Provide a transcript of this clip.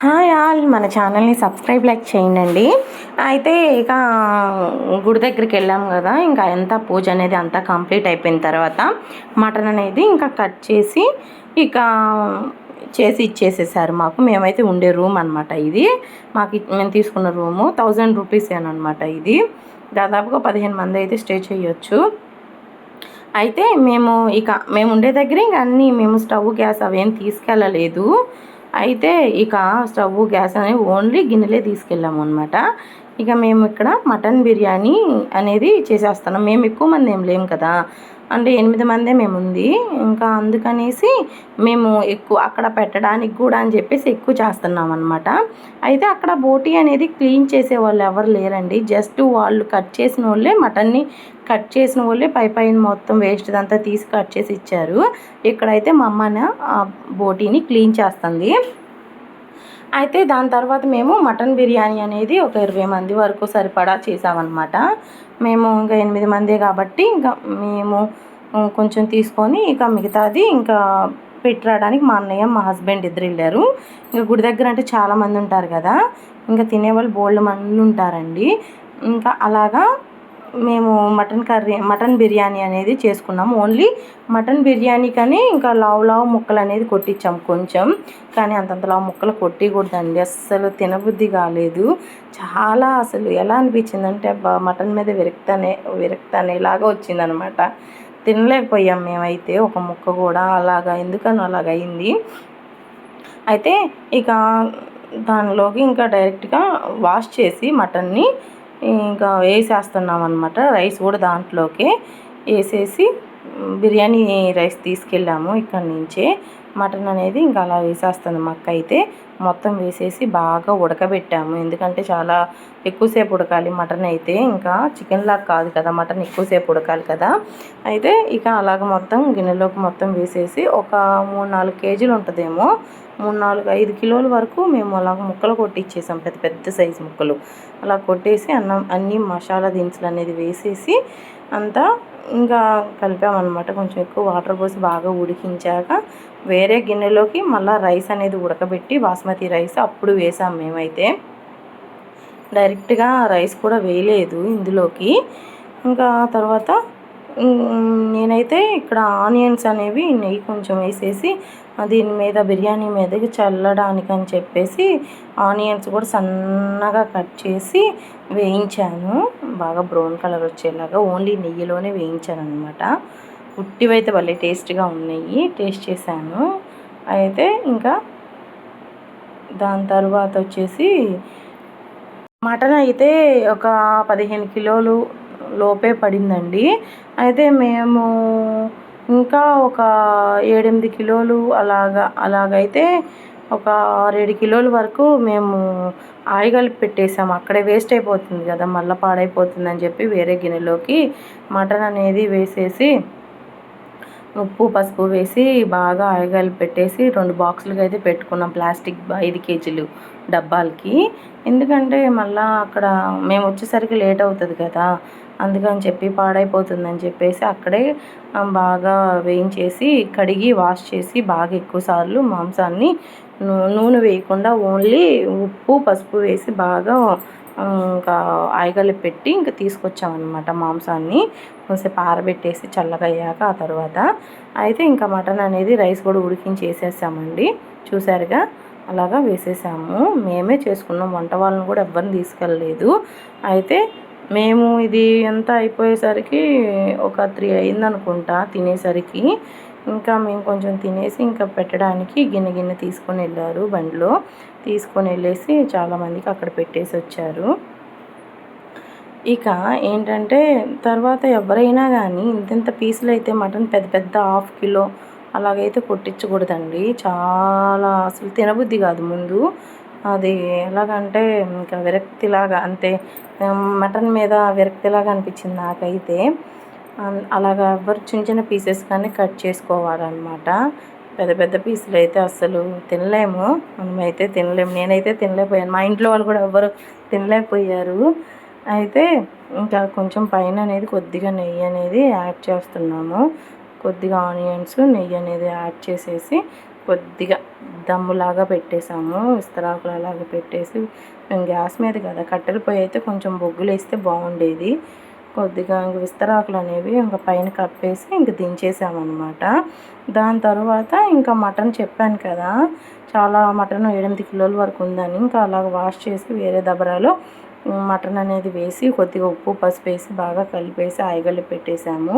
Hi all మన ఛానల్ని subscribe like చేయండి అయితే ఇక గుడి దగ్గరికి వెళ్ళాం కదా ఇంకా ఎంత పూజ అనేది అంతా కంప్లీట్ అయిపోయిన తర్వాత మటన్ అనేది ఇంకా కట్ చేసి ఇక చేసి ఇచ్చేసేసారు మాకు. మేమైతే ఉండే రూమ్ అనమాట ఇది. మాకు మేము తీసుకున్న రూము థౌజండ్ రూపీస్ అనమాట ఇది. దాదాపుగా పదిహేను మంది అయితే స్టే చేయొచ్చు. అయితే మేము ఇక మేము ఉండే దగ్గర ఇంకా అన్నీ మేము స్టవ్ గ్యాస్ అవేం తీసుకెళ్ళలేదు. అయితే ఇక స్టవ్ గ్యాస్ అనేది ఓన్లీ గిన్నెలే తీసుకెళ్ళాము అనమాట ఇక మేము ఇక్కడ మటన్ బిర్యానీ అనేది చేసేస్తున్నాం. మేము ఎక్కువ మంది ఏం లేము కదా. అంటే ఎనిమిది మందే మేము ఉంది ఇంకా అందుకనేసి మేము ఎక్కువ అక్కడ పెట్టడానికి కూడా అని చెప్పేసి ఎక్కువ చేస్తున్నాం అనమాట అయితే అక్కడ బోటీ అనేది క్లీన్ చేసే వాళ్ళు ఎవరు లేరండి. జస్ట్ వాళ్ళు కట్ చేసిన వాళ్ళే మటన్ని కట్ చేసిన వాళ్ళే పై పైన మొత్తం వేస్ట్ అంతా తీసి కట్ చేసి ఇచ్చారు. ఇక్కడైతే మా అమ్మన ఆ బోటీని క్లీన్ చేస్తుంది. అయితే దాని తర్వాత మేము మటన్ బిర్యానీ అనేది ఒక ఇరవై మంది వరకు సరిపడా చేసామన్నమాట. మేము ఇంకా ఎనిమిది మందే కాబట్టి ఇంకా మేము కొంచెం తీసుకొని ఇక మిగతాది ఇంకా పెట్టడానికి మా అన్నయ్య మా హస్బెండ్ ఇద్దరు వెళ్ళారు. ఇంకా గుడి దగ్గర అంటే చాలామంది ఉంటారు కదా ఇంకా తినేవాళ్ళు బోల్డ్ మంది ఉంటారండి. ఇంకా అలాగా మేము మటన్ కర్రీ మటన్ బిర్యానీ అనేది చేసుకున్నాము. ఓన్లీ మటన్ బిర్యానీ కానీ ఇంకా లావు లావు ముక్కలు అనేది కొట్టించాం కొంచెం. కానీ అంతంత లావు ముక్కలు కొట్టకూడదండి. అస్సలు తినబుద్ధి కాలేదు. చాలా అసలు ఎలా అనిపించిందంటే అబ్బా మటన్ మీద విరక్తనే విరక్తనేలాగా వచ్చిందనమాట. తినలేకపోయాం మేమైతే ఒక ముక్క కూడా అలాగా ఎందుకని అలాగ అయింది. అయితే ఇక దానిలోకి ఇంకా డైరెక్ట్గా వాష్ చేసి మటన్ని ఇంకా వేసేస్తున్నాం అనమాట రైస్ కూడా దాంట్లోకి వేసేసి బిర్యానీ రైస్ తీసుకెళ్ళాము ఇక్కడ నుంచే. మటన్ అనేది ఇంకా అలా వేసేస్తుంది మా అయితే. మొత్తం వేసేసి బాగా ఉడకబెట్టాము. ఎందుకంటే చాలా ఎక్కువసేపు ఉడకాలి మటన్ అయితే. ఇంకా చికెన్ లాగా కాదు కదా మటన్ ఎక్కువసేపు ఉడకాలి కదా. అయితే ఇక అలాగ మొత్తం గిన్నెలోకి మొత్తం వేసేసి ఒక మూడు నాలుగు కేజీలు ఉంటుందేమో. మూడు నాలుగు ఐదు కిలోల వరకు మేము అలాగ ముక్కలు కొట్టిచ్చేసాం. పెద్ద పెద్ద సైజు ముక్కలు. అలా కొట్టేసి అన్నం అన్ని మసాలా దినుసులు అనేది వేసేసి అంతా ఇంకా కలిపామన్నమాట. కొంచెం ఎక్కువ వాటర్ పోసి బాగా ఉడికించాక వేరే గిన్నెలోకి మళ్ళీ రైస్ అనేది ఉడకబెట్టి బాస్మతి రైస్ అప్పుడు వేసాం మేమైతే. డైరెక్ట్గా రైస్ కూడా వేయలేదు ఇందులోకి. ఇంకా తర్వాత నేనైతే ఇక్కడ ఆనియన్స్ అనేవి నెయ్యి కొంచెం వేసేసి దీని మీద బిర్యానీ మీదకి చల్లడానికి అని చెప్పేసి ఆనియన్స్ కూడా సన్నగా కట్ చేసి వేయించాను. బాగా బ్రౌన్ కలర్ వచ్చేలాగా ఓన్లీ నెయ్యిలోనే వేయించాను అనమాట ఉట్టివైతే భలే టేస్ట్గా ఉన్నాయి. టేస్ట్ చేశాను. అయితే ఇంకా దాని తర్వాత వచ్చేసి మటన్ అయితే ఒక పదిహేను కిలోలు లోపే పడిందండి. అయితే మేము ఇంకా ఒక ఏడెనిమిది కిలోలు అలాగా అలాగైతే ఒక ఆరేడు కిలోల వరకు మేము ఆయి కలిపి పెట్టేసాము అక్కడే వేస్ట్ అయిపోతుంది కదా మళ్ళీ పాడైపోతుంది అని చెప్పి వేరే గిన్నెలోకి మటన్ అనేది వేసేసి ఉప్పు పసుపు వేసి బాగా ఆయిల్ పెట్టేసి రెండు బాక్సులుగా అయితే పెట్టుకున్నాం ప్లాస్టిక్ ఐదు కేజీలు డబ్బాలకి. ఎందుకంటే మళ్ళీ అక్కడ మేము వచ్చేసరికి లేట్ అవుతుంది కదా అందుకని చెప్పి పాడైపోతుందని చెప్పేసి అక్కడే బాగా వేయించేసి కడిగి వాష్ చేసి బాగా ఎక్కువ సార్లు మాంసాన్ని నూ- నూనె వేయకుండా ఓన్లీ ఉప్పు పసుపు వేసి బాగా ఇంకా ఆయిగలు పెట్టి ఇంకా తీసుకొచ్చామన్నమాట మాంసాన్ని. కొంచెంసేపు ఆరబెట్టేసి చల్లగా అయ్యాక ఆ తర్వాత అయితే ఇంకా మటన్ అనేది రైస్ కూడా ఉడికించి వేసేసామండి చూసారుగా అలాగా వేసేసాము. మేమే చేసుకున్నాం. వంట వాళ్ళని కూడా ఎవ్వరిని తీసుకెళ్ళలేదు. అయితే మేము ఇది అంతా అయిపోయేసరికి ఒక త్రీ అయిందనుకుంటా తినేసరికి. ఇంకా మేము కొంచెం తినేసి ఇంకా పెట్టడానికి గిన్నె గిన్నె తీసుకొని వెళ్ళారు బండిలో. తీసుకొని వెళ్ళేసి చాలామందికి అక్కడ పెట్టేసి వచ్చారు. ఇక ఏంటంటే తర్వాత ఎవరైనా కానీ ఇంతింత పీసులు అయితే మటన్ పెద్ద పెద్ద హాఫ్ కిలో అలాగైతే కొట్టించకూడదండి. చాలా అసలు తినబుద్ధి కాదు ముందు. అది ఎలాగంటే ఇంకా విరక్తిలాగా అంతే మటన్ మీద విరక్తిలాగా అనిపించింది నాకైతే. అలాగా ఎవరు చిన్న చిన్న పీసెస్ కానీ కట్ చేసుకోవాలన్నమాట. పెద్ద పెద్ద పీసులు అయితే అస్సలు తినలేము. మనమైతే తినలేము. నేనైతే తినలేకపోయాను. మా ఇంట్లో వాళ్ళు కూడా ఎవ్వరు తినలేకపోయారు. అయితే ఇంకా కొంచెం పైన అనేది కొద్దిగా నెయ్యి అనేది యాడ్ చేస్తున్నాము. కొద్దిగా ఆనియన్స్ నెయ్యి అనేది యాడ్ చేసేసి కొద్దిగా దమ్ములాగా పెట్టేసాము. విస్తరాకులు అలాగా పెట్టేసి మేము గ్యాస్ మీద కదా కట్టెల పొయ్యి అయితే కొంచెం బొగ్గులు వేస్తే బాగుండేది. కొద్దిగా ఇంక విస్తరాకులు అనేవి ఇంకా పైన కప్పేసి ఇంక దించేసామన్నమాట. దాని తర్వాత ఇంకా మటన్ చెప్పాను కదా చాలా మటన్ ఎనిమిది కిలోల వరకు ఉందని ఇంకా అలాగ వాష్ చేసి వేరే దబరాలో మటన్ అనేది వేసి కొద్దిగా ఉప్పు పసుపు వేసి బాగా కలిపేసి ఆయిగల్లి పెట్టేసాము.